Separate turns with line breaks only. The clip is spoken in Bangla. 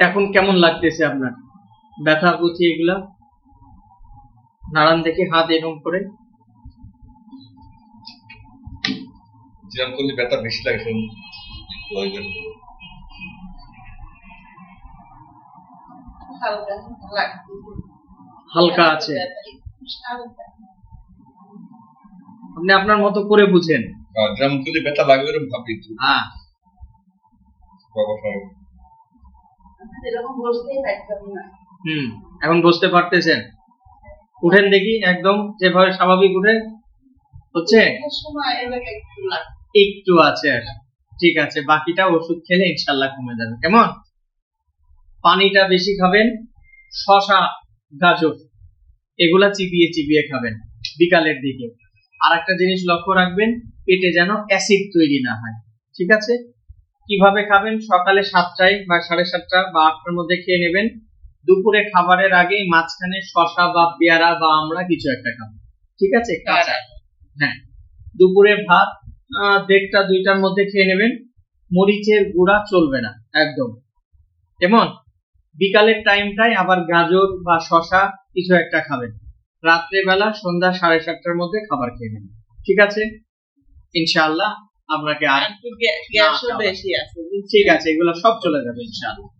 এখন কেমন লাগতেছে আপনার? ব্যথা বুঝি এগুলা? নাড়ান দেখি হাত এরকম করে।
যেরকম করলে ব্যথা বেশি লাগে প্রয়োজন
হালকা লাগছে।
হালকা আছে। আপনি আপনার মতো করে বুঝেন।
যেরকম করলে ব্যথা লাগবে এরকম ভাবি
হ্যাঁ। হুম এখন বুঝতে পারতেছেন। উঠেন দেখি একদম যেভাবে স্বাভাবিক উঠে। হচ্ছে?
একটা
আছে। ঠিক আছে বাকিটা ওষুধ খেলে ইনশাল্লাহ কমে যাবে। কেমন? পানিটা বেশি খাবেন শশা গাজর এগুলা চিবিয়ে চিবিয়ে খাবেন বিকালের দিকে। আর একটা জিনিস লক্ষ্য রাখবেন পেটে যেন অ্যাসিড তৈরি না হয়। ঠিক আছে? কীভাবে খাবেন? সকালে সাতটায় বা সাড়ে সাতটা বা আটটার মধ্যে খেয়ে নেবেন। দুপুরে খাবারের আগে মাঝখানে শশা বা পেয়ারা বা আমরা কিছু একটা খাব। ঠিক আছে? কাঁচা। হ্যাঁ। দুপুরে ভাত দেড়টা দুইটার মধ্যে খেয়ে নেবেন। মরিচের গুঁড়া চলবে না একদম। কেমন? বিকালের টাইমটাই আবার গাজর বা শশা কিছু একটা খাবেন। রাত্রেবেলা সন্ধ্যা সাড়ে সাতটার মধ্যে খাবার খেয়ে নেবেন। ঠিক আছে? ইনশাআল্লাহ। আপনাকে আর
বেশি আছে।
ঠিক আছে এগুলো সব চলে যাবে ইনশাআল্লাহ।